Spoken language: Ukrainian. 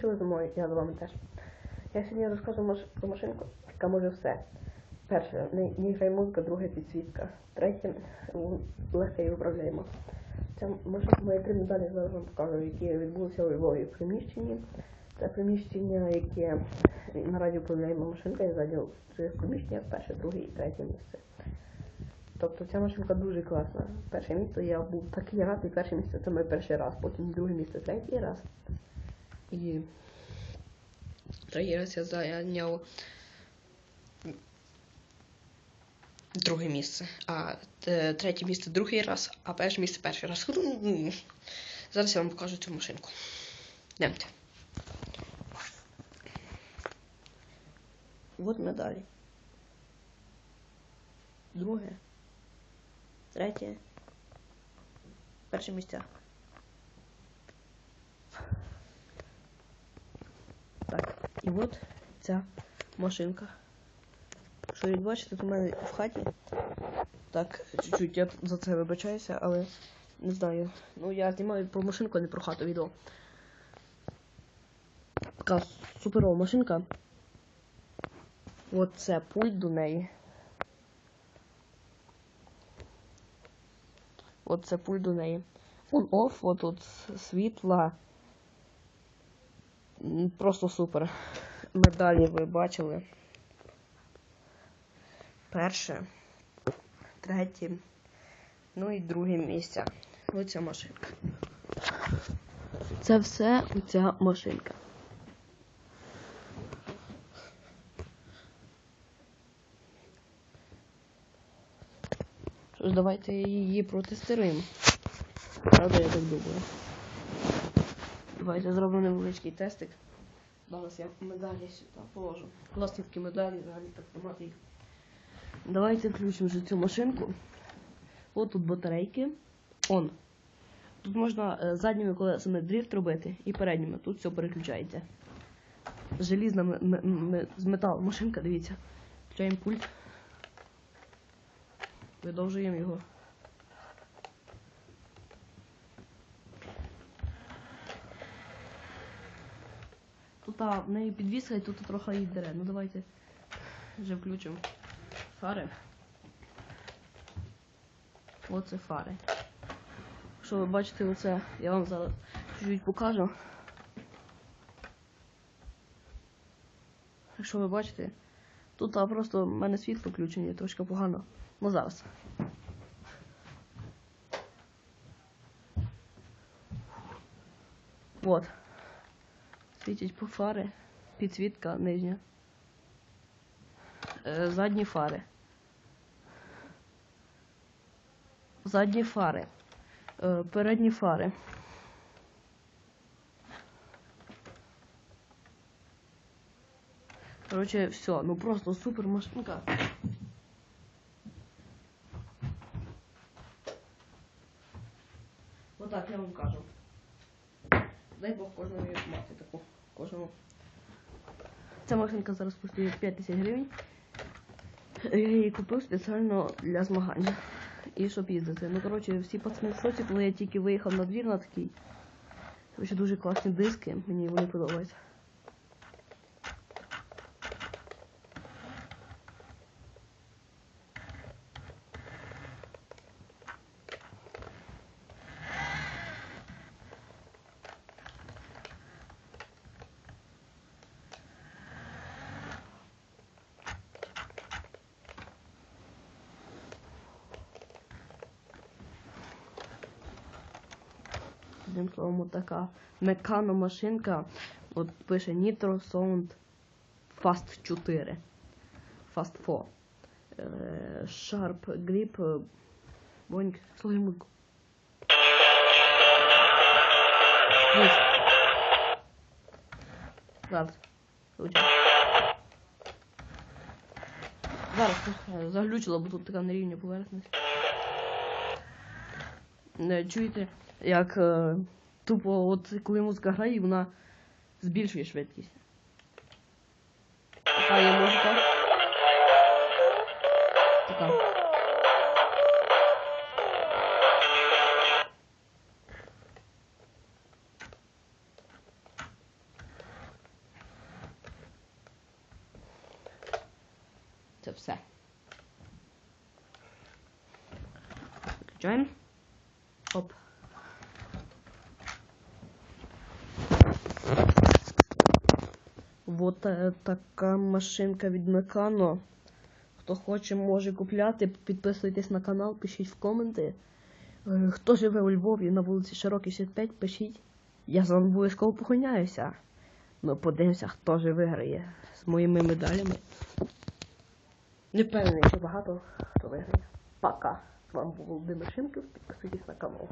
за мною, я за вами теж. Я сьогодні розкажу маш- про машинку, яка може все. Перше, неї- в грає музика, друге підсвітка. Третє, легка і управляємо. Ця машинка має три медалі, зараз вам покажу, які відбулися у Львові приміщенні. Це приміщення, яке на раді управляємо машинка, і ззаді в цих приміщеннях перше, друге і третє місце. Тобто ця машинка дуже класна. Перше місце я був такий радий, перше місце це моє перший раз, потім друге місце, третій раз. Третій раз я зайняв друге місце, а е, третє місце другий раз, а перше місце перший раз. Зараз я вам покажу цю машинку. Йдемте. От медалі. Друге. Третє. Перше місця. Так, і от ця машинка. Що ви бачите, тут у мене в хаті. Так, чуть-чуть я за це вибачаюся, але не знаю. Ну я знімаю про машинку, а не про хату відео. Така суперова машинка. От це пульт до неї. От це пульт до неї. Он оф, от тут світла. Просто супер. Медалі ви бачили. Перше, третє, ну і друге місце. Оця машинка. Це все оця машинка. Що ж, давайте її протестуємо. Правда, я так думаю. Давайте зробимо невеличкий тестик. Зараз я медалі сюди положу. Класні такі медалі, взагалі так тримати їх. Давайте включимо вже цю машинку. От тут батарейки. Он. Тут можна е, задніми колесами дріфт робити і передніми. Тут все переключається. Желізна з металу машинка, дивіться. Включаємо пульт. Видовжуємо його. Тут а, в неї підвіска і тут трохи її дере. Ну давайте вже включимо фари. Оце фари. Що ви бачите оце, я вам зараз чуть-чуть покажу. Якщо ви бачите, тут а, просто в мене світло включені, трошки погано. Ну зараз. От. Світять по фари, підсвітка нижня. Е, задні фари. Задні фари. Е, передні фари. Короче, все, ну просто супер машинка. Отак я вам кажу. Дай Бог кожному мати таку. Кожному. Ця машинка зараз коштує 5 тисяч гривень. Я її купив спеціально для змагання. І щоб їздити. Ну, коротше, всі пацани в шоці, коли я тільки виїхав на двір на такий. Дуже класні диски, мені вони подобаються. Одним словом, така мекано машинка. От пише Nitro Sound Fast 4. Fast 4. Е, Sharp Grip. Боньк. Слухай Зараз. Зараз заглючило, бо тут така нерівня поверхність не чуєте, як е, тупо от коли музика грає, вона збільшує швидкість. Така музика. Така. Це все. Включаємо. Оп. Вот е, така машинка від Мекано. Хто хоче, може купляти. Підписуйтесь на канал, пишіть в коменти. Е, Хто живе у Львові на вулиці Широкій 65, пишіть. Я з вами обов'язково похороняюся. Ми подивимося, хто же виграє з моїми медалями. Не впевнений, що багато хто виграє. Пока. З вами був Володимир Шимків. Підписуйтесь на канал.